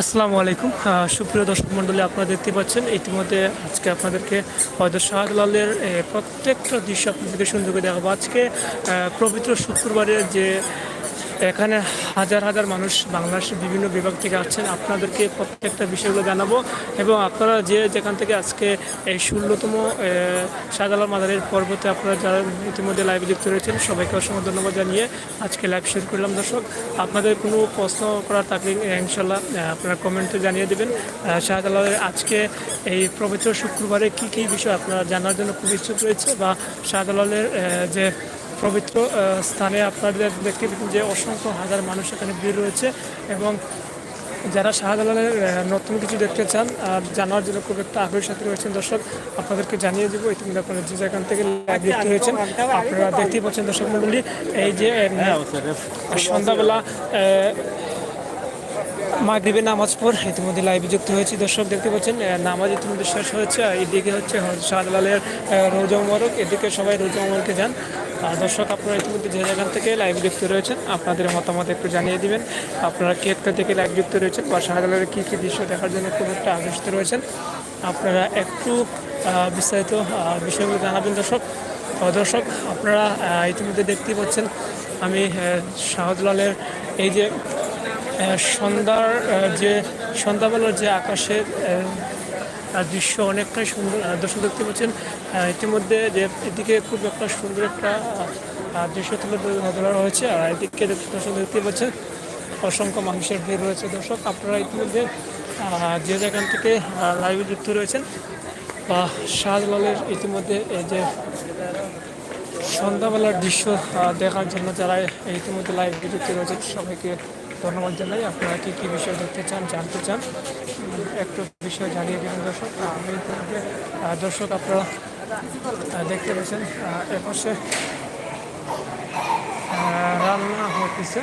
আসসালামু আলাইকুম। সুপ্রিয় দর্শক মন্ডলী আপনারা দেখতে পাচ্ছেন, ইতিমধ্যে আজকে আপনাদেরকে হয়তো শাহজালালের প্রত্যেকটা দৃশ্য আপনাদেরকে সুন্দর করে দেখাবো। আজকে পবিত্র শুক্রবারের যে এখানে হাজার হাজার মানুষ বাংলাদেশের বিভিন্ন বিভাগ থেকে আসছেন। আপনাদেরকে প্রত্যেকটা বিষয়গুলো জানাব এবং আপনারা যে যেখান থেকে আজকে এই ষোলোতম শাহজালাল মাদারের পর্বতে আপনারা যারা ইতিমধ্যে লাইভে যুক্ত রয়েছেন, সবাইকে অসংখ্য ধন্যবাদ জানিয়ে আজকে লাইভ শুরু করলাম। দর্শক, আপনাদের কোনো প্রশ্ন করার থাকলে ইনশাল্লাহ আপনারা কমেন্টে জানিয়ে দেবেন। শাহজালালের আজকে এই পবিত্র শুক্রবারে কী কী বিষয় আপনারা জানার জন্য খুব ইচ্ছুক রয়েছে বা শাহজালালের যে পবিত্র স্থানে আপনাদের দেখতে পাচ্ছেন যে অসংখ্য হাজার মানুষ এখানে ভিড় রয়েছে এবং যারা শাহজালালের নতুন কিছু দেখতে চান, আর জানার জন্য খুব একটা আগ্রহের সাথে রয়েছেন দর্শক, আপনাদেরকে জানিয়ে দেবো ইতিমধ্যে আপনারা যে যেখান থেকে দেখতে রয়েছেন আপনারা দেখতেই পাচ্ছেন দর্শক মন্ডলী এই যে সন্ধ্যাবেলা মাগরিবে নামাজ পর ইতিমধ্যে লাইভে যুক্ত হয়েছি দর্শক, দেখতে পাচ্ছেন নামাজ ইতিমধ্যে শেষ হয়েছে এদিকে হচ্ছে শাহজালালের রোজা মোবারক, এদিকে সবাই রোজা মোবারকে যান। দর্শক, আপনারা ইতিমধ্যে যে যেখান থেকে লাইভ যুক্ত রয়েছেন, আপনাদের মতামত একটু জানিয়ে দিবেন। আপনারা কে একটা থেকে লাইভ যুক্ত রয়েছেন বা শাহজালালের কী কী দৃশ্য দেখার জন্য খুব একটা আকর্ষিত রয়েছেন। আপনারা একটু বিস্তারিত বিষয়গুলো জানাবেন দর্শক। দর্শক, আপনারা ইতিমধ্যে দেখতেই পাচ্ছেন, আমি শাহজালালের এই যে সন্ধ্যার যে সন্ধ্যাবেলার যে আকাশের দৃশ্য অনেকটাই সুন্দর দর্শক দেখতে পাচ্ছেন। ইতিমধ্যে যে এদিকে খুব একটা সুন্দর একটা দৃশ্য তুলে ধরা হয়েছে। আর এদিকে দর্শক দেখতে পাচ্ছেন, অসংখ্য মানুষের ভিড় রয়েছে। দর্শক, আপনারা ইতিমধ্যে যে যেখান থেকে লাইভে যুক্ত রয়েছেন বা শাহজালালের ইতিমধ্যে এই যে সন্ধ্যাবেলার দৃশ্য দেখার জন্য যারা ইতিমধ্যে লাইভ যুক্ত রয়েছে সবাইকে ধন্যবাদ জানাই। আপনারা কী কী বিষয় দেখতে চান, জানতে চান একটু বিষয় জানিয়ে দেবেন দর্শক। আমি দর্শক আপনারা দেখতে পেয়েছেন এপাশে রান্না হতেছে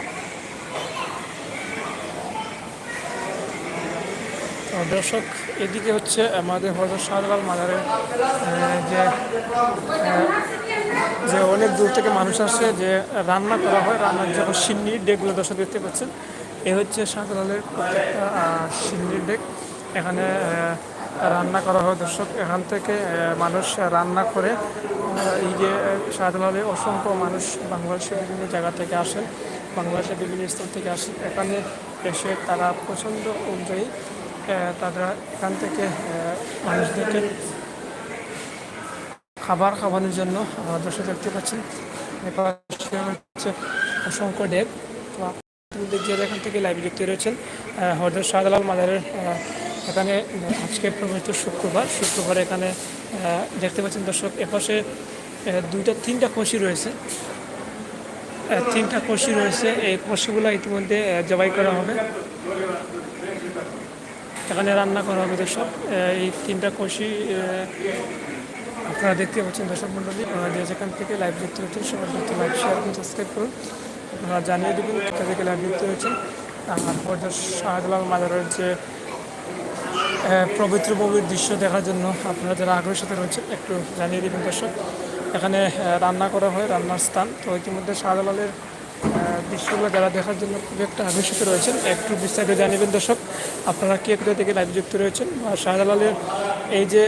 দর্শক, এদিকে হচ্ছে আমাদের হজরত শাহজালাল মাজারের যে যে অনেক দূর থেকে মানুষ আসে যে রান্না করা হয়, রান্নার যখন সিন্নি ডেকগুলো দর্শক দেখতে পাচ্ছেন, এ হচ্ছে শাহজালালের প্রত্যেকটা সিন্নির ডেক। এখানে রান্না করা হয় দর্শক। এখান থেকে মানুষ রান্না করে এই যে শাহজালালে অসংখ্য মানুষ বাংলাদেশের বিভিন্ন জায়গা থেকে আসেন, বাংলাদেশের বিভিন্ন স্থান থেকে আসেন। এখানে এসে তারা পছন্দ অনুযায়ী তারা এখান থেকে মানুষদেরকে খাবার খাওয়ানোর জন্য আমার দর্শক দেখতে পাচ্ছেন। হচ্ছে অসংখ্য ডেক। তো আপনাদের এখান থেকে লাইভ যুক্ত রয়েছেন আহ, হজরত শাহজালাল মাজারের এখানে আজকে পবিত্র শুক্রবার। শুক্রবার এখানে দেখতে পাচ্ছেন দর্শক এপাশে দুইটা তিনটা কষি রয়েছে। তিনটা কষি রয়েছে। এই কষিগুলো ইতিমধ্যে জবাই করা হবে। এখানে রান্না করা হবে দর্শক। এই তিনটা কষি আপনারা দেখতে পাচ্ছেন দর্শক মন্ডলী আপনারা যে যেখান থেকে লাইভ দেখতে হচ্ছেন সবাই লাইভ শেয়ার করুন সাবস্ক্রাইব করুন। আপনারা জানিয়ে দেবেন কোথা থেকে লাইভ দেখতে হচ্ছেন আর হজরত শাহজালাল মাজারের যে পবিত্র ববির দৃশ্য দেখার জন্য আপনারা যারা আগ্রহের সাথে রয়েছেন একটু জানিয়ে দেবেন দর্শক। এখানে রান্না করা হয়, রান্নার স্থান। তো ইতিমধ্যে শাহজালালের দৃশ্যগুলো যারা দেখার জন্য খুব একটা আগ্রহিত রয়েছেন একটু বিস্তারিত জানিবেন দর্শক। আপনারা কে কোথা থেকে লাইভ যুক্ত রয়েছেন? বা শাহজালালের এই যে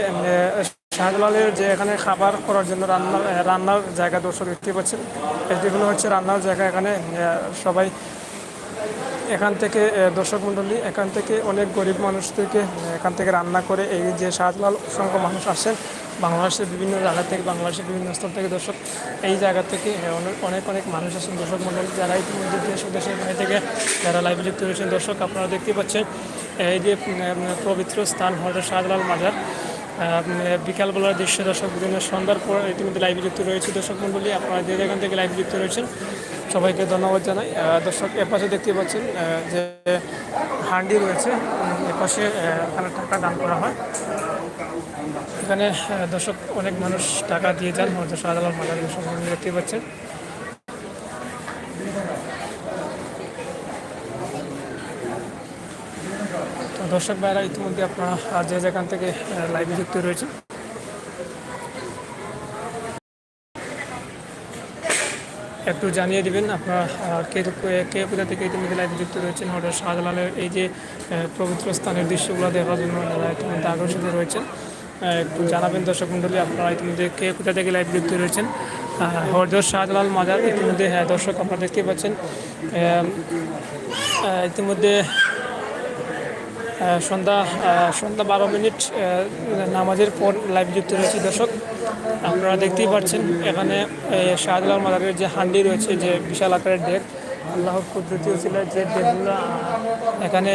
শাহজালালের যে এখানে খাবার করার জন্য রান্না আহ, রান্নার জায়গা দর্শক দেখতে পাচ্ছেন। যেগুলো হচ্ছে রান্নার জায়গা এখানে সবাই এখান থেকে দর্শক মণ্ডলী এখান থেকে অনেক গরিব মানুষদেরকে আহ, এখান থেকে রান্না করে এই যে শাহজালাল অসংখ্য মানুষ আসেন। বাংলাদেশের বিভিন্ন জায়গা থেকে বাংলাদেশের বিভিন্ন স্থল থেকে দর্শক এই জায়গা থেকে অনেক অনেক মানুষ আসেন। দর্শক মণ্ডলী যারা ইতিমধ্যে দেশ দেশের বাইরে থেকে যারা লাইভে যুক্ত রয়েছেন দর্শক আপনারা দেখতে পাচ্ছেন এই যে পবিত্র স্থান হজরত শাহজালাল মাজার। বিকালবেলার দৃশ্য দর্শক বিভিন্ন সন্ধ্যার পর ইতিমধ্যে লাইভে যুক্ত রয়েছে। দর্শক মণ্ডলী, আপনারা যে যেখান থেকে লাইভে যুক্ত রয়েছেন, সবাইকে ধন্যবাদ জানাই। দর্শক এপাশে দেখতে পাচ্ছেন যে হান্ডি রয়েছে এপাশে এখানে টাকা দান করা হয়। এখানে দর্শক, অনেক মানুষ টাকা দিয়ে যান। হয়তো শাহজালাল মাজার দেখতে পাচ্ছেন। তো দর্শক ভাইরা, ইতিমধ্যে আপনারা যে যেখান থেকে লাইভে যুক্ত রয়েছে একটু জানিয়ে দিবেন, আপনারা কে কে কোথা থেকে ইতিমধ্যে লাইভে যুক্ত রয়েছেন? হঠাৎ শাহজালালের এই যে পবিত্র স্থানের দৃশ্যগুলো দেখার জন্য যারা ইতিমধ্যে আকর্ষিত রয়েছেন একটু জানাবেন দর্শক মণ্ডলী, আপনারা ইতিমধ্যে কে কোথা থেকে লাইভ যুক্ত রয়েছেন? হরদর শাহজালাল মাজার ইতিমধ্যে হ্যাঁ দর্শক আপনারা দেখতে পাচ্ছেন ইতিমধ্যে সন্ধ্যা সন্ধ্যা বারো মিনিট নামাজের পর লাইভ যুক্ত রয়েছে দর্শক। আপনারা দেখতেই পাচ্ছেন, এখানে শাহজালাল মাজারের যে হান্ডি রয়েছে, যে বিশাল আকারের ডেক আল্লাহর কুদরতি ছিল যে ডেকগুলো এখানে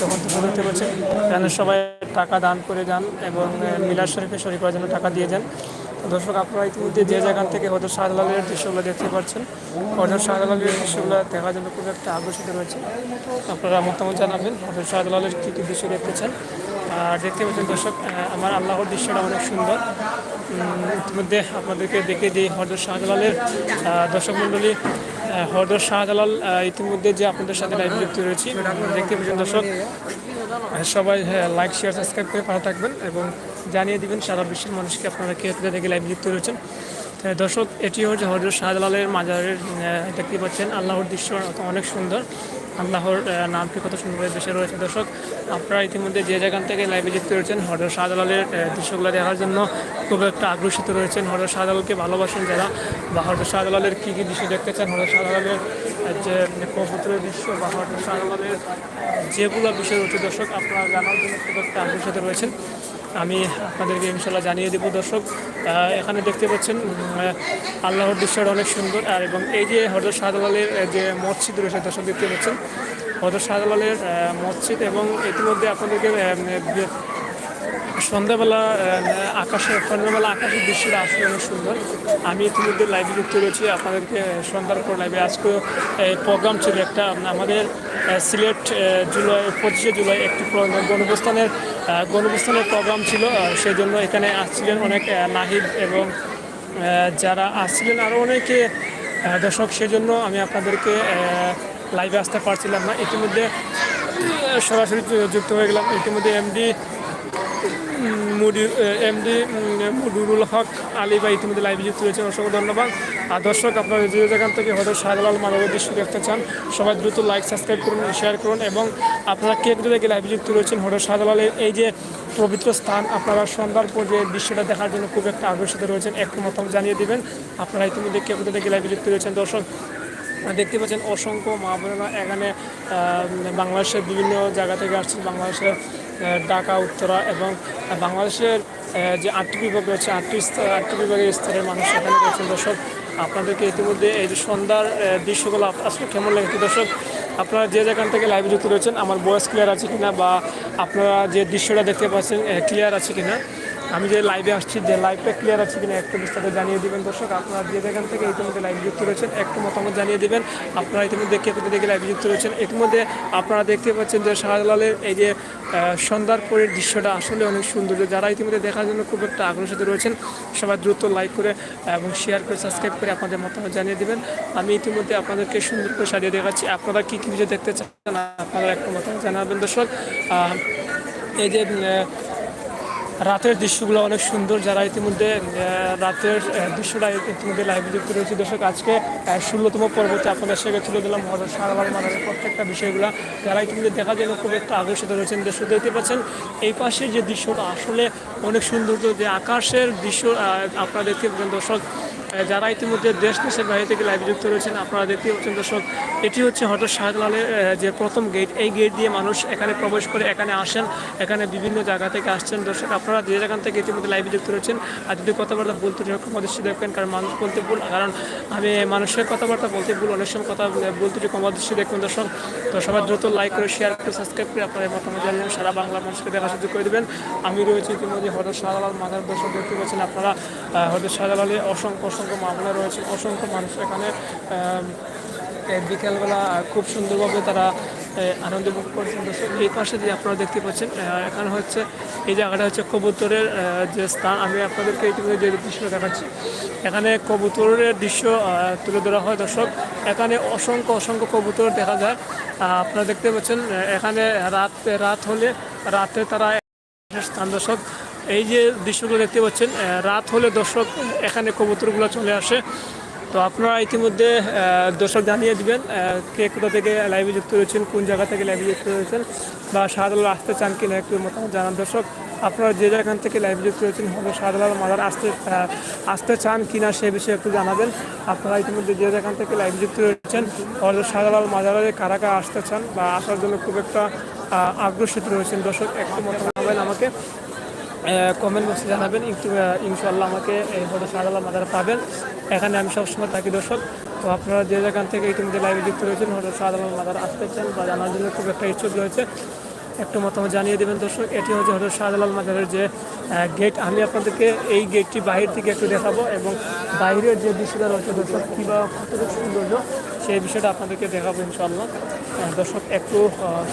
যখন তুলে দেখতে এখানে সবাই টাকা দান করে যান এবং মিলাদ শরীফে শরীফ করার জন্য টাকা দিয়ে যান। দর্শক, আপনারা ইতিমধ্যে যে জায়গান থেকে হজরত শাহজালালের দৃশ্যগুলো দেখতে পাচ্ছেন হজরত শাহজালালের দৃশ্যগুলো দেখার জন্য খুব একটা আকর্ষিত রয়েছে। আপনারা মতামত জানাবেন হজরত শাহজালালের কী কী দৃশ্য দেখতে চান। আর দেখতে পাচ্ছেন দর্শক আমার আল্লাহর দৃশ্যটা অনেক সুন্দর। ইতিমধ্যে আপনাদেরকে দেখে দিই হজরত শাহজালালের দর্শক মণ্ডলী হজরত শাহজালাল ইতিমধ্যে যে আপনাদের সাথে লাইভ যুক্ত রয়েছি। দেখতে পাচ্ছেন দর্শক সবাই লাইক শেয়ার সাবস্ক্রাইব করে পাশে থাকবেন এবং জানিয়ে দিবেন, সারা বিশ্বের মানুষকে আপনারা কে কোথা থেকে লাইভ যুক্ত রয়েছেন। দর্শক, এটি হচ্ছে হজরত শাহজালালের মাজারের দেখতে পাচ্ছেন, আল্লাহর দৃশ্য অনেক সুন্দর। আল্লাহর নামটি কত সুন্দরভাবে বেশি রয়েছে। দর্শক, আপনারা ইতিমধ্যে যে জায়গান থেকে লাইভে যুক্ত রয়েছেন, হজরত শাহজালালের দৃশ্যগুলো দেখার জন্য খুব একটা আগ্রসিত রয়েছেন। হজরত শাহজালালকে ভালোবাসেন যারা। বা হজরত শাহজালালের কী কী দৃশ্য দেখতে চান? হজরত শাহজালালের যে কবুতরের দৃশ্য বা হজরত শাহজালালের যেগুলো বিষয় রয়েছে, দর্শক, আপনারা জানার জন্য খুব একটা আগ্রসিত রয়েছেন। আমি আপনাদেরকে ইনশাল্লাহ জানিয়ে দেবো, দর্শক। এখানে দেখতে পাচ্ছেন আল্লাহর দৃশ্যটা অনেক সুন্দর। আর এবং এই যে হরদর শাহজালালের যে মসজিদ রয়েছে, দর্শক দেখতে পাচ্ছেন হরদর শাহজালালের মসজিদ এবং ইতিমধ্যে আপনাদেরকে সন্ধ্যাবেলা আকাশে, সন্ধ্যাবেলা আকাশের দৃশ্যটা আসলে অনেক সুন্দর। আমি ইতিমধ্যে লাইভে যুক্ত রয়েছি, আপনাদেরকে সন্ধ্যার পর লাইভে আজকে প্রোগ্রাম ছিল একটা, আমাদের সিলেট জুলাই, পঁচিশে জুলাই একটি প্র- গণপ্রস্থানের গণপ্রস্থানের প্রোগ্রাম ছিল সেই জন্য এখানে আসছিলেন অনেক নাহিদ এবং যারা আসছিলেন আরও অনেকে দর্শক, সেজন্য আমি আপনাদেরকে লাইভে আসতে পারছিলাম না। ইতিমধ্যে সরাসরি যুক্ত হয়ে গেলাম। ইতিমধ্যে এমডি এমডি মুডিরুল হক, আলী ভাই ইতিমধ্যে লাইভে যুক্ত রয়েছেন অসংখ্য ধন্যবাদ। আর দর্শক, আপনারা যে যেখান থেকে হয়তো শাহজালাল দৃশ্য দেখতে চান, সবাই দ্রুত লাইক সাবস্ক্রাইব করুন শেয়ার করুন এবং আপনারা কে থেকে লাইভে যুক্ত রয়েছেন, হয়তো শাহজালালের এই যে পবিত্র স্থান, আপনারা সন্ধ্যার পর যে দৃশ্যটা দেখার জন্য খুব একটা আকর্ষিত রয়েছেন একটু মতামত জানিয়ে দেবেন। আপনারা ইতিমধ্যে কে থেকে লাইভে যুক্ত রয়েছেন? দর্শক দেখতে পাচ্ছেন অসংখ্য মা এখানে বাংলাদেশের বিভিন্ন জায়গা থেকে আসছেন। বাংলাদেশের ঢাকা, উত্তরা এবং বাংলাদেশের যে আটটি বিভাগ রয়েছে, আটটি আটটি বিভাগের স্তরের মানুষ এখানে রয়েছেন। দর্শক, আপনাদেরকে ইতিমধ্যে এই যে সন্ধ্যার দৃশ্যগুলো আসলে কেমন লেগেছে? দর্শক, আপনারা যে যেখান থেকে লাইভে যুক্ত রয়েছেন, আমার বয়স ক্লিয়ার আছে কিনা বা আপনারা যে দৃশ্যটা দেখতে পাচ্ছেন ক্লিয়ার আছে কিনা? আমি যে লাইভে আসছি, যে লাইভটা ক্লিয়ার আছে কিনা একটু বিস্তারিত জানিয়ে দিবেন। দর্শক, আপনারা যে যেখান থেকে ইতিমধ্যে লাইভ যুক্ত রয়েছেন, একটু মতামত জানিয়ে দিবেন। আপনারা ইতিমধ্যে কে কোথা থেকে লাইভ যুক্ত রয়েছেন। ইতিমধ্যে আপনারা দেখতে পাচ্ছেন যে শাহজালালের এই যে সন্ধ্যার পরের দৃশ্যটা আসলে অনেক সুন্দর যারা ইতিমধ্যে দেখার জন্য খুব একটা আগ্রসিত রয়েছেন, সবাই দ্রুত লাইক করে এবং শেয়ার করে সাবস্ক্রাইব করে আপনাদের মতামত জানিয়ে দিবেন। আমি ইতিমধ্যে আপনাদেরকে সুন্দর করে সাজিয়ে দেখাচ্ছি। আপনারা কী কী ভিডিও দেখতে চান, আপনারা একটু মতামত জানাবেন। দর্শক এই যে রাতের দৃশ্যগুলো অনেক সুন্দর যারা ইতিমধ্যে রাতের দৃশ্যটা ইতিমধ্যে লাইভে যুক্ত রয়েছে দর্শক, আজকে ষোলোতম পর্বতে আপনাদের সেখানে তুলে দিলাম হজরত সারাবার মাদারের প্রত্যেকটা বিষয়গুলো। যারা ইতিমধ্যে দেখা যায় খুব একটা আকর্ষিত রয়েছেন দৃশ্য দেখতে পাচ্ছেন, এই পাশে যে দৃশ্যটা আসলে অনেক সুন্দর যে আকাশের দৃশ্য আপনারা দেখতে পাচ্ছেন দর্শক যারা ইতিমধ্যে দেশ দেশের বাইরে থেকে লাইভে যুক্ত রয়েছেন, আপনারা দেখতে পাচ্ছেন দর্শক, এটি হচ্ছে হজরত শাহজালালের যে প্রথম গেট এই গেট দিয়ে মানুষ এখানে প্রবেশ করে, এখানে আসেন, এখানে বিভিন্ন জায়গা থেকে আসছেন। দর্শক, আপনারা যে জায়গা থেকে ইতিমধ্যে লাইভে যুক্ত রয়েছেন, আর যদি কথাবার্তা বলতে কমদৃষ্টি দেখবেন কারণ মানুষ বলতে ভুল, কারণ আমি মানুষের কথাবার্তা বলতে ভুল, অনেক সময় কথা বলতে কমদৃষ্টি দেখবেন দর্শক। তো সবার দ্রুত লাইক করে শেয়ার করে সাবস্ক্রাইব করে, আপনাদের মতামত জানিয়ে সারা বাংলা মানুষকে দেখা সুযোগ করে দেবেন। আমি রয়েছি ইতিমধ্যে হজরত শাহজালাল মাদার দর্শক, দেখতে পাচ্ছেন আপনারা হজরত শাহজালালে অসংখ্য অসংখ্য মামলা রয়েছে, অসংখ্য মানুষ এখানে বিকেলবেলা খুব সুন্দরভাবে তারা আনন্দ উপভোগ করছেন। এই পাশে যে আপনারা দেখতে পাচ্ছেন এখানে হচ্ছে, এই জায়গাটা হচ্ছে কবুতরের যে স্থান। আমি আপনাদেরকে ইতিমধ্যে যে দৃশ্য দেখাচ্ছি, এখানে কবুতরের দৃশ্য তুলে ধরা হয়। দর্শক, এখানে অসংখ্য অসংখ্য কবুতর দেখা যায়। আপনারা দেখতে পাচ্ছেন এখানে রাত রাত হলে, রাতে তারা স্থান দর্শক এই যে দৃশ্যগুলো দেখতে পাচ্ছেন রাত হলে দর্শক এখানে কবুতরগুলো চলে আসে। তো আপনারা ইতিমধ্যে দর্শক জানিয়ে দিবেন কে কোথা থেকে লাইভে যুক্ত রয়েছেন, কোন জায়গা থেকে লাইভে যুক্ত রয়েছেন, বা শাহজালাল আসতে চান কিনা একটু মতামত জানান। দর্শক, আপনারা যে যেখান থেকে লাইভে যুক্ত রয়েছেন, হয়তো শাহজালাল মাদার আসতে আসতে চান কিনা সে বিষয়ে একটু জানাবেন। আপনারা ইতিমধ্যে যে যেখান থেকে লাইভে যুক্ত রয়েছেন, হয়তো শাহজালাল মাদারে কারা কারা আসতে চান, বা আসার জন্য খুব একটা আগ্রসিত রয়েছেন। দর্শক, একটু মতামত আমাকে। কমেন্ট বক্সে জানাবেন। ইনশাল্লাহ আমাকে এই হয়তো শাহজালাল মাদার পাবেন। এখানে আমি সবসময় থাকি দর্শক। তো আপনারা যে যেখান থেকে ইতিমধ্যে লাইভে যুক্ত রয়েছেন হয়তো শাহজালাল মাদার আসতে চান বা জানার জন্য খুব একটা ইচ্ছুক রয়েছে, একটু মতামত জানিয়ে দেবেন দর্শক। এটি হচ্ছে হয়তো শাহজালাল মাদারের যে গেট আমি আপনাদেরকে এই গেটটি বাহির থেকে একটু দেখাবো এবং বাইরের যে দৃশ্যটা রয়েছে দর্শক, কী বা কতটুকু সৌন্দর্য, সেই বিষয়টা আপনাদেরকে দেখাবো ইনশাল্লাহ দর্শক, একটু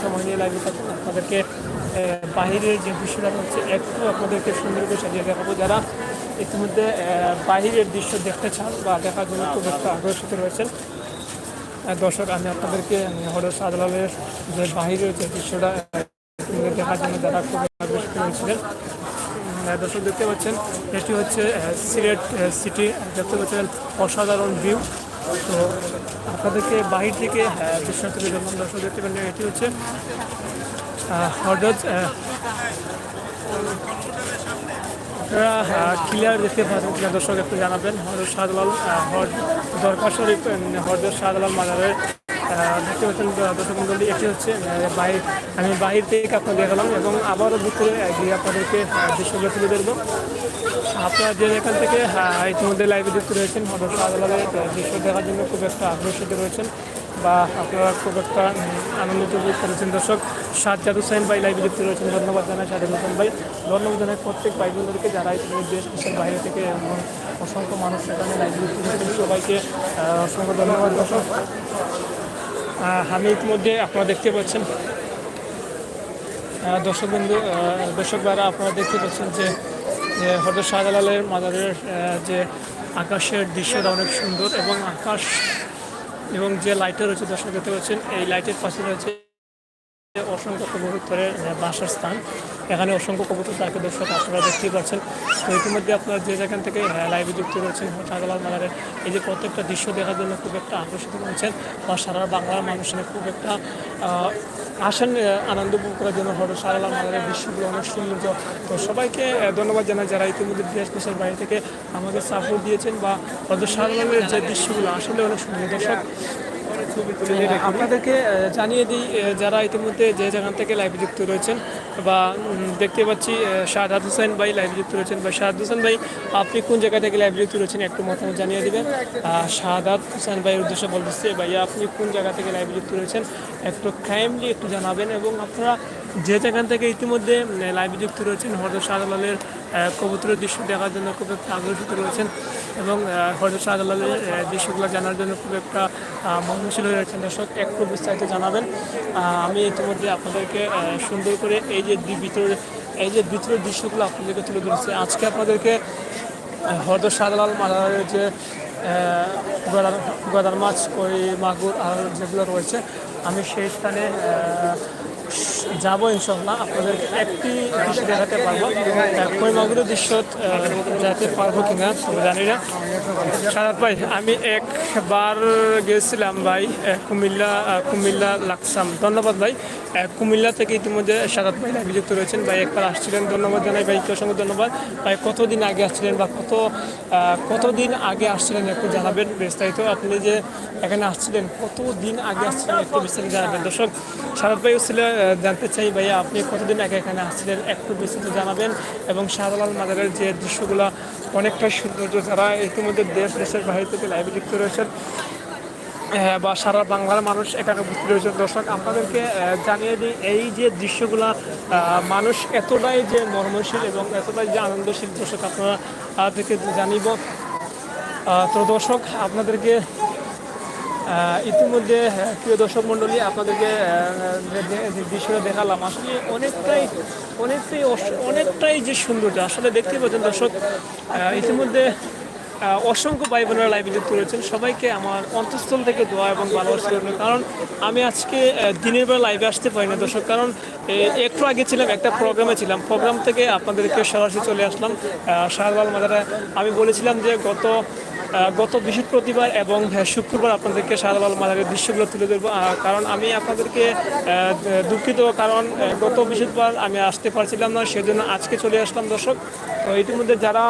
সময় নিয়ে থাকুন। আপনাদেরকে বাহিরের যে দৃশ্যটা হচ্ছে, একটু আপনাদেরকে সুন্দর করে সাজিয়ে দেখাবো। যারা ইতিমধ্যে বাহিরের দৃশ্য দেখতে চান বা দেখার জন্য খুব একটা আগ্রসিত রয়েছেন দর্শক, আমি আপনাদেরকে হলো শাহজালালের যে বাহিরের যে দৃশ্যটা দেখার জন্য যারা খুব আগ্রসিত হয়েছিলেন দর্শক দেখতে পাচ্ছেন, এটি হচ্ছে সিলেট সিটি, দেখতে পাচ্ছেন, অসাধারণ ভিউ। তো আপনাদেরকে বাহির থেকে দৃশ্য তুলে ধরলাম, দর্শক দেখতে পাচ্ছেন এটি হচ্ছে হঠাৎ আপনারা ক্লিয়ার দেখতে পাচ্ছেন দর্শক একটু জানাবেন। হরদ শাহজালাল হর দরকার শরীফ হরদর শাহজালাল মাজারের দেখতে পাচ্ছেন দর্শক মন্ডলী এটি হচ্ছে বাহির আমি বাহির থেকে আপনার দেখালাম এবং আবারও ভিতরে গিয়ে আপনাদেরকে দৃশ্যগুলো তুলে ধরবো। আপনারা যে এখান থেকে ইতিমধ্যে লাইভে যুক্ত রয়েছেন হরদর শাহজালালের দৃশ্য দেখার জন্য খুব একটা আগ্রসিত রয়েছেন। বা আপনারা খুব একটা উম, আনন্দিত উপভোগ করেছেন। দর্শক সাজ্জাদ হুসাইন ভাই লাইভে যুক্ত রয়েছেন। ধন্যবাদ জানাই সাজ্জাদ হোসেন ভাই। ধন্যবাদ জানাই প্রত্যেক ভাই বোনদেরকে যারা দেশ দেশের বাইরে থেকে এবং অসংখ্য মানুষ সেখানে লাইভে যুক্ত রয়েছেন। সবাইকে অসংখ্য ধন্যবাদ দর্শক। আমি ইতিমধ্যে আপনারা দেখতে পাচ্ছেন দর্শক বন্ধু দর্শক ভাইরা আপনারা দেখতে পাচ্ছেন যে হজরত শাহজালালের মাজারের আহ, যে আকাশের দৃশ্যটা অনেক সুন্দর এবং আকাশ এবং যে লাইটটা রয়েছে দর্শক দেখতে পাচ্ছেন এই লাইটের পাশে রয়েছে অসংখ্য আহ, বাসার স্থান। এখানে অসংখ্য কবুতর থাকে দর্শক আপনারা দেখতেই পাচ্ছেন। তো ইতিমধ্যে আপনারা যে যেখান থেকে লাইভে যুক্ত রয়েছেন শাহজালাল মাজারের এই যে প্রত্যেকটা দৃশ্য দেখার জন্য খুব একটা আকর্ষিত রয়েছেন বা সারা বাংলার মানুষের খুব একটা আসেন আনন্দ উপভোগ করার জন্য হয়তো শাহজালাল মাজারের দৃশ্যগুলো অনেক সৌন্দর্য। তো সবাইকে ধন্যবাদ জানাই যারা ইতিমধ্যে দেশ দেশের বাইরে থেকে আমাদের সাপোর্ট দিয়েছেন বা হয়তো শাহজালালের যে দৃশ্যগুলো আসলে অনেক সুন্দর। দর্শক আপনাদেরকে জানিয়ে দিই যারা ইতিমধ্যে যে যেখান থেকে লাইভে যুক্ত রয়েছেন বা দেখতে পাচ্ছি শাহাদ হোসেন ভাই লাইভে যুক্ত রয়েছেন। বা শাহাদ হোসেন ভাই, আপনি কোন জায়গা থেকে লাইভে যুক্ত রয়েছেন একটু মতামত জানিয়ে দেবেন? শাহাদ হোসেন ভাইয়ের উদ্দেশ্যে বলতেছি ভাইয়া আপনি কোন জায়গা থেকে লাইভে যুক্ত রয়েছেন একটু কাইন্ডলি একটু জানাবেন এবং আপনারা যে যেখান থেকে ইতিমধ্যে লাইভে যুক্ত রয়েছেন হরদ শাহজালালের কবুতরের দৃশ্য দেখার জন্য খুব একটা আগ্রসিত রয়েছেন এবং হরদ শাহজালালের দৃশ্যগুলো জানার জন্য খুব একটা আহ, মননশীল হয়ে রয়েছেন। দর্শক একটু বিস্তারিত জানাবেন। আমি ইতিমধ্যে আপনাদেরকে সুন্দর করে এই যে ভিতরের এই যে ভিতরের দৃশ্যগুলো আপনাদেরকে তুলে ধরেছি। আজকে আপনাদেরকে হরদ শাহজালাল মাজারের যে গদার গদার মাছ ওই মাগুর আর যেগুলো রয়েছে আমি সেই স্থানে যাব ইনশাল্লাহ আপনাদের একটি দৃশ্য দেখাতে পারব। কই মাগুরের দৃশ্য যাতে পারব কিনা জানি না। সারাত ভাই, আমি একবার গেছিলাম ভাই কুমিল্লা কুমিল্লা লাকসাম। ধন্যবাদ ভাই। কুমিল্লা থেকে ইতিমধ্যে সারাত ভাই অভিযুক্ত রয়েছেন। ভাই, একবার আসছিলেন। ধন্যবাদ জানাই। ভাইকে অসংখ্য ধন্যবাদ। ভাই, কতদিন আগে আসছিলেন বা কত কতদিন আগে আসছিলেন একটু জানাবেন বিস্তারিত। আপনি যে এখানে আসছিলেন, কতদিন আগে আসছিলেন একটু বিস্তারিত জানাবেন। দর্শক সারাত ভাই ছিল জানতে চাই ভাইয়া আপনি কতদিন আগে এখানে আসছিলেন একটু বিস্তারিত জানাবেন এবং শাহজালাল মাজারের যে দৃশ্যগুলো অনেকটা সৌন্দর্য, যারা ইতিমধ্যে দেশ, দেশের বাইরে থেকে লাইভে যুক্ত রয়েছেন বা সারা বাংলার মানুষ এখানে উপস্থিত রয়েছেন দর্শক, আপনাদেরকে জানিয়ে দিই, এই যে দৃশ্যগুলা মানুষ এতটাই যে মর্মশীল এবং এতটাই যে আনন্দশীল দর্শক আপনারা থেকে জানিব। তো দর্শক, আপনাদেরকে ইতিমধ্যে প্রিয় দর্শক মণ্ডলী, আপনাদেরকে যে- দৃশ্যটা দেখালাম, আসলে অনেকটাই অনেকটাই অনেকটাই যে সৌন্দর্য, আসলে দেখতে পাচ্ছেন দর্শক ইতিমধ্যে অসংখ্য ভাই বোনেরা লাইভে যুক্ত রয়েছেন। সবাইকে আমার অন্তঃস্থল থেকে দোয়া এবং ভালোবাসা রইল। কারণ আমি আজকে দিনের বেলা লাইভে আসতে পারি না, দর্শক। কারণ একটু আগে ছিলাম, একটা প্রোগ্রামে ছিলাম। প্রোগ্রাম থেকে আপনাদেরকে সরাসরি চলে আসলাম। শাহবাল মাদারা। আমি বলেছিলাম যে গত গত বৃহস্পতিবার এবং শুক্রবার আপনাদেরকে শাহজালাল মাজারের দৃশ্যগুলো তুলে ধরবো। কারণ আমি আপনাদেরকে দুঃখিত, কারণ গত বৃহস্পতিবার আমি আসতে পারছিলাম না, সেজন্য আজকে চলে আসলাম, দর্শক। তো ইতিমধ্যে যারা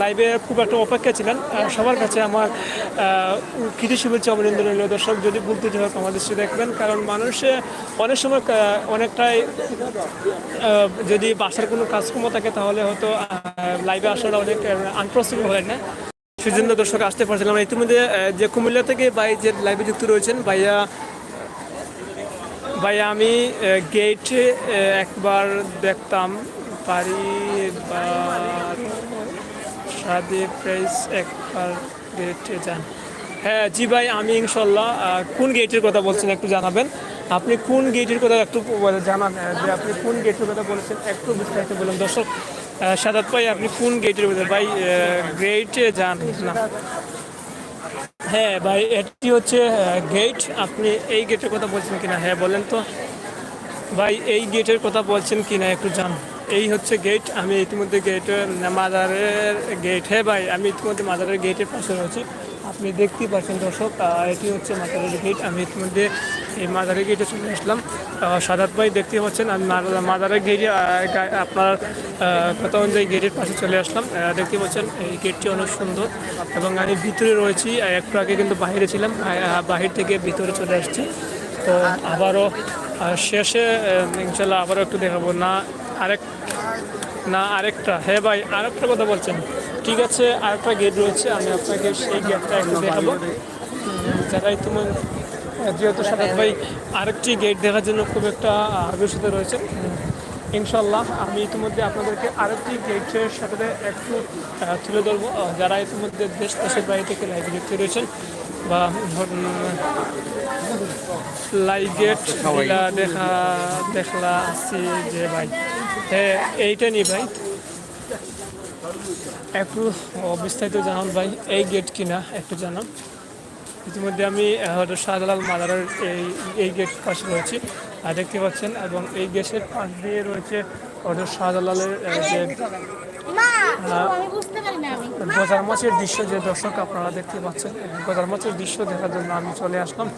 লাইভে খুব একটা অপেক্ষা ছিলেন আহ, সবার কাছে আমার কৃতি শুভেচ্ছা অভিনন্দন রইল। দর্শক যদি বলতে হোক আমাদের সাথে দেখবেন কারণ মানুষে অনেক সময় অনেকটাই যদি বাসার কোনো কাজকর্ম থাকে তাহলে হয়তো লাইভে আসাটা অনেক আনপসিবল হয় না। সেজন্য দর্শক আসতে পারছিলাম ইতিমধ্যে যে কুমিল্লা থেকে ভাই যে লাইভে যুক্ত রয়েছেন ভাইয়া ভাইয়া আমি গেটে একবার দেখতাম পারি বা সাদে প্রাইস একবার গেটে যান। হ্যাঁ জি ভাই, আমি ইনশাল্লাহ কোন গেটের কথা বলছেন একটু জানাবেন? আপনি কোন গেটের কথা একটু জানান যে আপনি কোন গেটের কথা বলেছেন একটু বিস্তারিত বলুন। দর্শক সাদাত ভাই, আপনি কোন গেটের কথা, ভাই গেটে যান? না। হ্যাঁ ভাই, এটি হচ্ছে গেট আপনি এই গেটের কথা বলছেন কিনা? হ্যাঁ বলেন তো। ভাই, এই গেটের কথা বলছেন কিনা একটু জান এই হচ্ছে গেট আমি ইতিমধ্যে গেটের মাজারের গেট হ্যাঁ ভাই আমি ইতিমধ্যে মাজারের গেটের পাশে রয়েছি। আপনি দেখতেই পাচ্ছেন দর্শক এটি হচ্ছে মাজারের গেট আমি ইতিমধ্যে এই মাজারের গেটে চলে আসলাম। সাদাত ভাই দেখতে পাচ্ছেন, আমি মা- মাজারের গেটে আপনার কথা অনুযায়ী গেটের পাশে চলে আসলাম। দেখতে পাচ্ছেন, এই গেটটি অনেক সুন্দর এবং আমি ভিতরে রয়েছি একটু আগে কিন্তু বাইরে ছিলাম বাহির থেকে ভিতরে চলে আসছি। তো আবারও শেষে ইনশাল্লাহ আবারও একটু দেখাবো। না আরেক না আরেকটা। হ্যাঁ ভাই আরেকটা কথা বলছেন। ঠিক আছে আরেকটা গেট রয়েছে আমি আপনাকে সেই গেটটা একটু দেখাবো। যারা ইতিমধ্যে যেহেতু সাদাত ভাই আরেকটি গেট দেখার জন্য খুব একটা আগ্রসিত রয়েছে ইনশাল্লাহ আমি ইতিমধ্যে আপনাদেরকে আরেকটি গেটের সাথে একটু তুলে ধরবো। যারা ইতিমধ্যে দেশ দেশের বাইরে থেকে লাইভে যুক্ত রয়েছেন বা লাইভ গেট দেখা দেখলা আসছি যে ভাই। হ্যাঁ এইটা নি ভাই। একটু বিস্তারিত জানান ভাই, এই গেট কিনা, একটু জানান। ইতিমধ্যে আমি শাহজালাল মাদারের এই এই গেট পাশে রয়েছি। আর দেখতে পাচ্ছেন, এবং এই গেটের পাশ দিয়ে রয়েছে হয়তো শাহজালালের যে আমি গজার মাছের দৃশ্য যে দর্শক আপনারা দেখতে পাচ্ছেন গজার মাছের দৃশ্য দেখার জন্য আমি চলে আসলাম।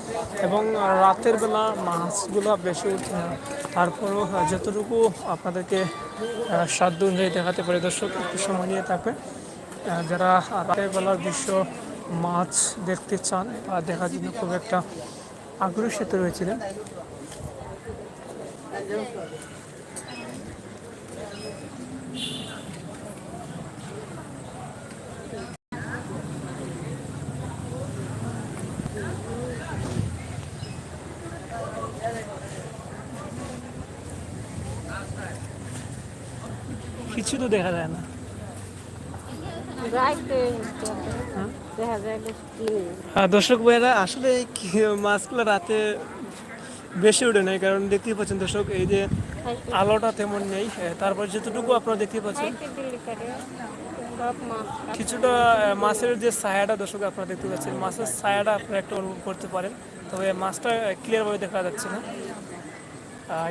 এবং রাতের বেলা মাছগুলো বেশি উঠে তারপরেও যতটুকু আপনাদেরকে সাধ্য অনুযায়ী দেখাতে পারি দর্শক একটু সময় নিয়ে থাকবে যারা রাতের বেলার দৃশ্য মাছ দেখতে চান বা দেখার জন্য খুব একটা আগ্রসিত রয়েছিলেন। কিছু দেখা যায় না। হ্যাঁ দর্শক ভাইয়েরা আসলে মাছগুলো রাতে বেশি উঠে নাই কারণ দেখতেই পাচ্ছেন দর্শক এই যে আলোটা তেমন নেই। তারপর যতটুকু আপনারা দেখতে পাচ্ছেন কিছুটা মাছের যে ছায়াটা দর্শক আপনারা দেখতে পাচ্ছেন মাছের ছায়াটা আপনারা একটা অনুভব করতে পারেন। তবে মাছটা ক্লিয়ারভাবে দেখা যাচ্ছে না।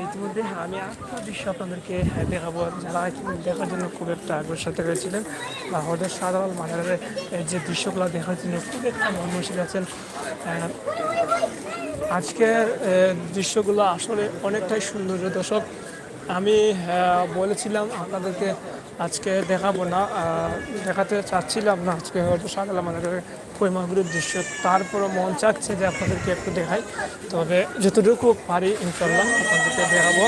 ইতিমধ্যে আমি একটা দৃশ্য আপনাদেরকে দেখাবো। যারা দেখার জন্য খুব একটা আগ্রহের সাথে রয়েছিলেন, বা হদের সাধারণ মাজারের যে দৃশ্যগুলো দেখার জন্য খুব একটা মনমসিক আছেন আজকের দৃশ্যগুলো আসলে অনেকটাই সুন্দর। দর্শক, আমি বলেছিলাম আপনাদেরকে আজকে দেখাবো না দেখাতে চাচ্ছিলাম না, আজকে হয়তো সকালে আমাদের কৈমাগুড়ির দৃশ্য তারপরও মন চাচ্ছে যে আপনাদেরকে একটু দেখাই। তবে যতটুকু পারি ইনশাল্লাহ আপনাদেরকে দেখাবো।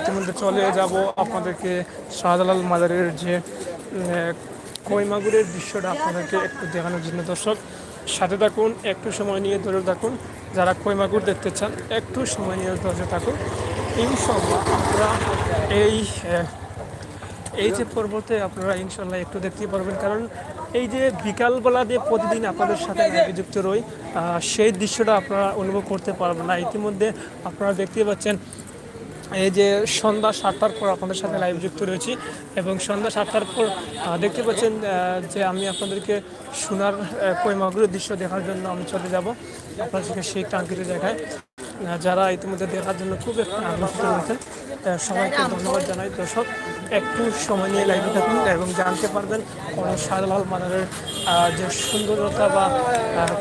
ইতিমধ্যে চলে যাব। আপনাদেরকে শাহজালাল মাজারের যে আহ, কৈমাগুড়ের দৃশ্যটা আপনাদেরকে একটু দেখানোর জন্য দর্শক সাথে থাকুন একটু সময় নিয়ে ধরে থাকুন। যারা কৈমাগুড় দেখতে চান একটু সময় নিয়ে ধরে থাকুন। ইনশাল্লাহ আপনারা এই এই যে পর্বতে আপনারা ইনশাল্লাহ একটু দেখতে পারবেন। কারণ এই যে বিকালবেলা দিয়ে প্রতিদিন আপনাদের সাথে যুক্ত রই সেই দৃশ্যটা আপনারা অনুভব করতে পারবেন না। ইতিমধ্যে আপনারা দেখতে পাচ্ছেন, এই যে সন্ধ্যা সাতটার পর আপনাদের সাথে লাইভ যুক্ত রয়েছি এবং সন্ধ্যা সাতটার পর দেখতে পাচ্ছেন যে আমি আপনাদেরকে সোনার কৈমাগুরের দৃশ্য দেখার জন্য আমি চলে যাব। আপনাদেরকে সেই টাঙ্কিতে দেখায়। যারা ইতিমধ্যে দেখার জন্য খুব একটা আগ্রহ রয়েছেন সবাইকে ধন্যবাদ জানাই। দর্শক, একটু সময় নিয়ে লাইভে থাকুন এবং জানতে পারবেন কোন শাহলাল মাদারের যে সুন্দরতা বা আহ,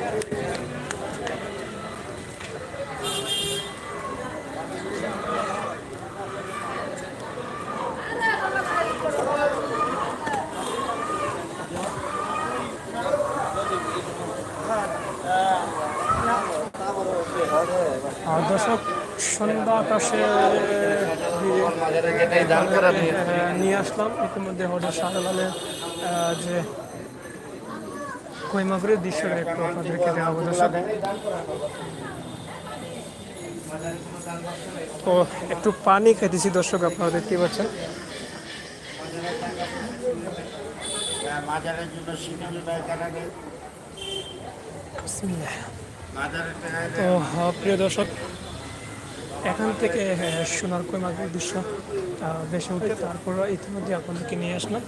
আহ, দর্শক সন্ধ্যা আকাশে আহ, নিয়ে আসলাম ইতিমধ্যে হঠাৎ শাহলালের আহ, যে কৈমাগুড়ির দৃশ্যটা একটু আপনাদেরকে দেখাবো দর্শক। তো একটু পানি খেতেছি দর্শক আপনারা দেখতে পাচ্ছেন। মাজারের জন্য তো প্রিয় দর্শক এখান থেকে আহ, সোনার কৈমাগুড়ির দৃশ্য আহ, ভেসে উঠে তারপর ইতিমধ্যে আপনাদেরকে নিয়ে আসলাম।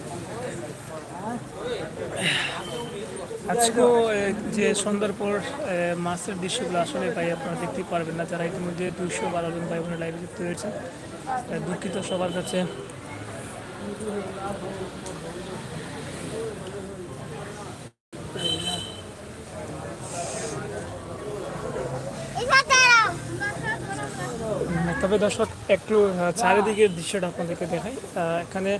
আজকেও যে সন্ধ্যার পর মাছের দৃশ্যগুলো আসলে ভাই আপনারা দেখতে পারবেন না যারা ইতিমধ্যে দুইশো বারো জন ভাই বোনের লাইভে যুক্ত হয়েছে দুঃখিত সবার কাছে। তবে দর্শক একটু চারিদিকের দৃশ্যটা আপনাদেরকে দেখাই। এখানে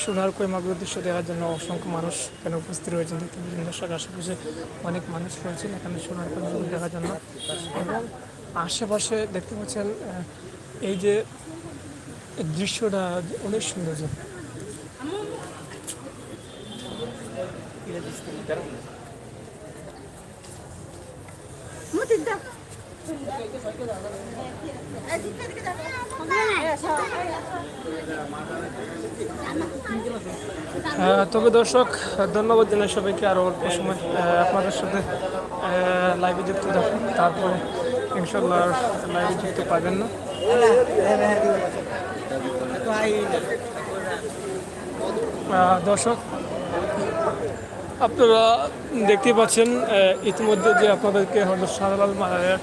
সোনার কৈমাগুর দৃশ্য দেখার জন্য অসংখ্য মানুষ এখানে উপস্থিত রয়েছেন। দেখতে পাচ্ছেন দর্শক আশেপাশে অনেক মানুষ রয়েছেন এখানে সোনার কৈমাগুর দেখার জন্য। এবং আশেপাশে দেখতে পাচ্ছেন এই যে দৃশ্যটা অনেক সুন্দর আহ, তবে দর্শক, ধন্যবাদ জানাই সবাইকে আরও অল্প সময় আপনাদের সাথে লাইভে যুক্ত থাকুন। তারপরে ইনশাল্লাহ লাইভে যুক্ত পাবেন না। দর্শক, আপনারা দেখতে পাচ্ছেন ইতিমধ্যে যে আপনাদেরকে হয়তো শাহলাল মারায়ের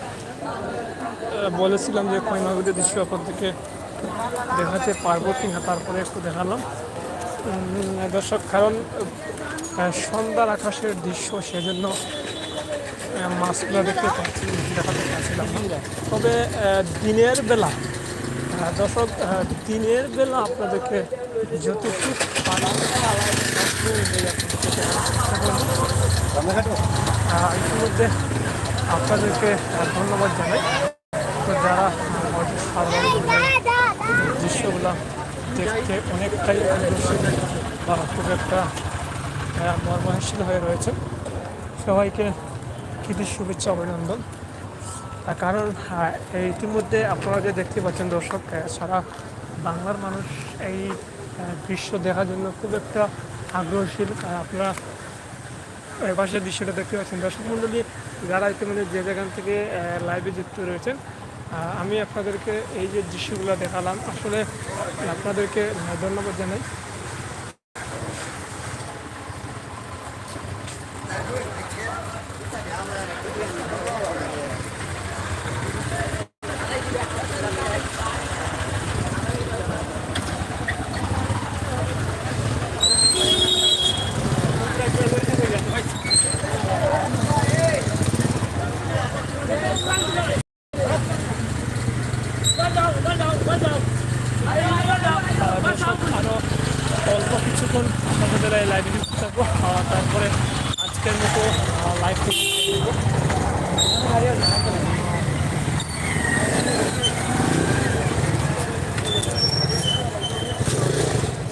বলেছিলাম যে খৈমাগুড়ির দৃশ্য আপনাদেরকে দেখাতে পারব কি না, তারপরে একটু দেখালাম। দর্শক, কারণ সন্ধ্যার আকাশের দৃশ্য সেজন্য মাছগুলো দেখতে পাচ্ছি, দেখাতে পারছিলাম। তবে দিনের বেলা দর্শক দিনের বেলা আপনাদেরকে যতটুকু ইতিমধ্যে আপনাদেরকে ধন্যবাদ জানাই। তো যারা দৃশ্যগুলো দেখতে অনেকটাই বা খুব একটা আহ, হয়ে রয়েছে। সবাইকে কৃতির শুভেচ্ছা অভিনন্দন। কারণ এই ইতিমধ্যে আপনারা যে দেখতে পাচ্ছেন দর্শক সারা বাংলার মানুষ এই দৃশ্য দেখার জন্য খুব একটা আগ্রহশীল। আপনারা এই পাশের দৃশ্যটা দেখতে পাচ্ছেন। দর্শক মণ্ডলী যারা ইতিমধ্যে যে যেখান থেকে লাইভে যুক্ত রয়েছেন আমি আপনাদেরকে এই যে দৃশ্যগুলো দেখালাম। আসলে আপনাদেরকে ধন্যবাদ জানাই দর্শক আরও অল্প কিছুক্ষণ আপনাদের এই লাইভে যুক্ত থাকব আহ, তারপরে আজকের মতো লাইভ থেকে বিদায় নেব।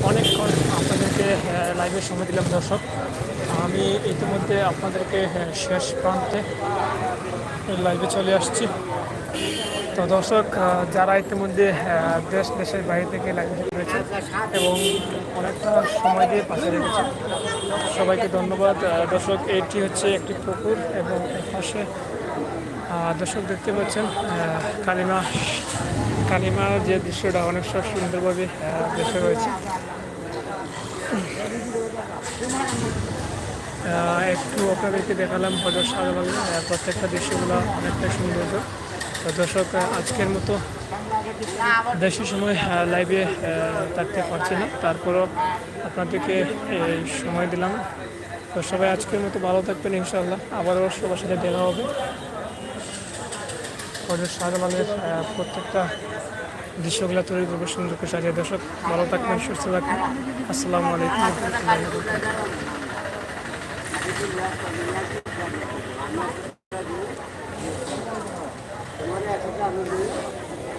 অনেকক্ষণ আপনাদেরকে লাইভে সময় দিলাম দর্শক আমি ইতিমধ্যে আপনাদেরকে আহ, শেষ প্রান্তে লাইভে চলে আসছি। তো দর্শক যারা ইতিমধ্যে দেশ দেশের বাইরে থেকে লাইভে রয়েছে এবং অনেকটা সময় দিয়ে পাশে রেখেছে সবাইকে ধন্যবাদ। দর্শক এটি হচ্ছে একটি পুকুর এবং পাশে দর্শক দেখতে পাচ্ছেন কালিমা কালিমার যে দৃশ্যটা অনেক সব সুন্দরভাবে দেশে রয়েছে একটু আপনাদেরকে দেখালাম হজর সাজাবাগ প্রত্যেকটা দৃশ্যগুলো অনেকটা সৌন্দর্য। দর্শক আজকের মতো বেশি সময় লাইভে থাকতে পারছি না। তারপরও আপনাদেরকে এই সময় দিলাম। তো সবাই আজকের মতো ভালো থাকবেন ইনশাল্লাহ আবারও সবার সাথে দেখা হবে। আমাদের শাহজালালের প্রত্যেকটা দৃশ্যগুলো তৈরি করব সুন্দর করে সাজিয়ে। দর্শক, ভালো থাকবেন, সুস্থ থাকবেন। আসসালামু আলাইকুম। রহমতুল্লাহি